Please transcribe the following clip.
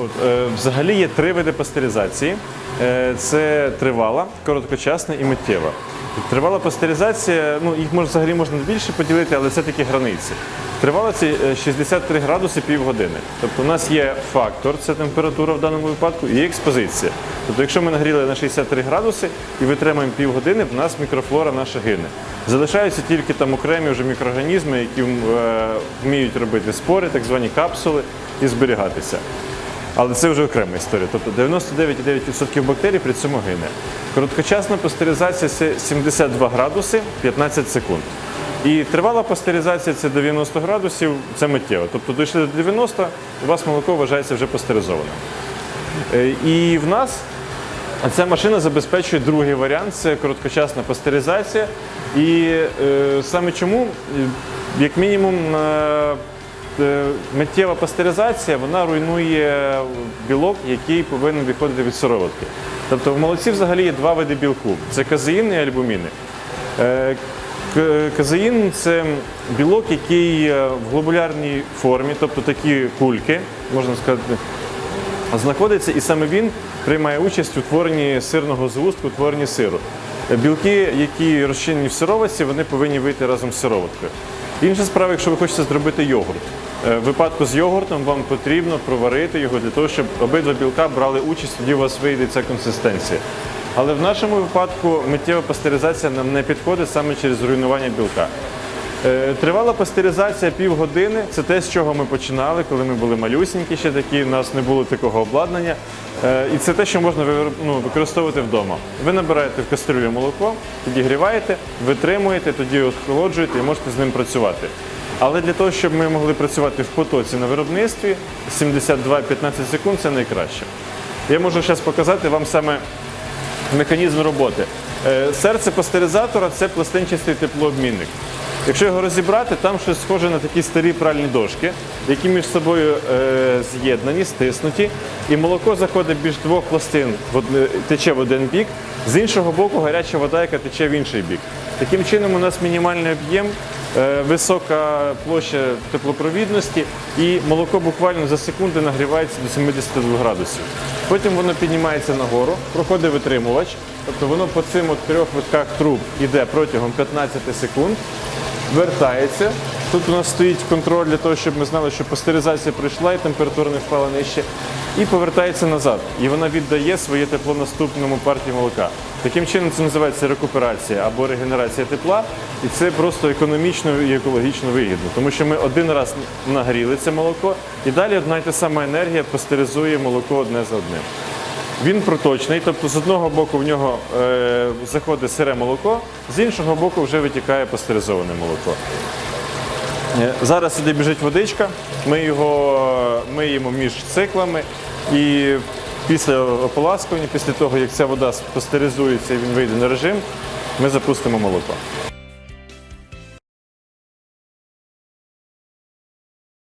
Е, взагалі є три види пастеризації: Е, це тривала, короткочасна і миттєва. Тривала пастеризація, ну їх може взагалі можна більше поділити, але це такі границі. Тривала це е, 63 градуси півгодини. Тобто у нас є фактор, це температура в даному випадку, і експозиція. Тобто, якщо ми нагріли на 63 градуси і витримаємо півгодини, в нас мікрофлора наша гине. Залишаються тільки там окремі вже мікроорганізми, які е, вміють робити спори, так звані капсули, і зберігатися. Але це вже окрема історія. Тобто 99,9% бактерій при цьому гине. Короткочасна пастеризація це 72 градуси 15 секунд. І тривала пастеризація це 90 градусів, це миттєво. Тобто дійшли до 90, у вас молоко вважається вже пастеризованим. Е, І в нас ця машина забезпечує другий варіант це короткочасна пастеризація. І е, саме чому, е, як мінімум, е, миттєва пастеризація вона руйнує білок, який повинен виходити від сироватки. Тобто в молоці взагалі є два види білку: це казеїн і альбуміни. Е, Казеїн це білок, який е, в глобулярній формі, тобто такі кульки, можна сказати, знаходиться, і саме він приймає участь у творенні сирного згустку, у творенні сиру. Е, Білки, які розчинені в сироватці, вони повинні вийти разом з сироваткою. Інша справа, якщо ви хочете зробити йогурт. Е, В випадку з йогуртом вам потрібно проварити його для того, щоб обидва білка брали участь, тоді у вас вийде ця консистенція. Але в нашому випадку миттєва пастеризація нам не підходить саме через руйнування білка. Е, Тривала пастеризація півгодини. Це те, з чого ми починали, коли ми були малюсінькі, ще такі, у нас не було такого обладнання. Е, І це те, що можна ну, використовувати вдома. Ви набираєте в кастрюлю молоко, підігріваєте, витримуєте, тоді охолоджуєте і можете з ним працювати. Але для того, щоб ми могли працювати в потоці на виробництві, 72-15 секунд це найкраще. Я можу зараз показати вам саме механізм роботи. Е, Серце пастеризатора це пластинчастий теплообмінник. Якщо його розібрати, там щось схоже на такі старі пральні дошки, які між собою е, з'єднані, стиснуті, і молоко заходить між двох пластин, в одне- тече в один бік, з іншого боку гаряча вода, яка тече в інший бік. Таким чином, у нас мінімальний об'єм, е, висока площа теплопровідності, і молоко буквально за секунди нагрівається до 72 градусів. Потім воно піднімається нагору, проходить витримувач, тобто воно по цим от трьох витках труб йде протягом 15 секунд, вертається. Тут у нас стоїть контроль для того, щоб ми знали, що пастеризація пройшла і температура не впала нижче. І повертається назад. І вона віддає своє тепло наступному партії молока. Таким чином це називається рекуперація або регенерація тепла. І це просто економічно і екологічно вигідно, тому що ми один раз нагріли це молоко, і далі одна й та сама енергія пастеризує молоко одне за одним. Він проточний, тобто з одного боку в нього е, заходить сире молоко, з іншого боку вже витікає пастеризоване молоко. Е, Зараз сюди біжить водичка, ми його миємо між циклами і після ополаскування, після того, як ця вода пастеризується і він вийде на режим, ми запустимо молоко.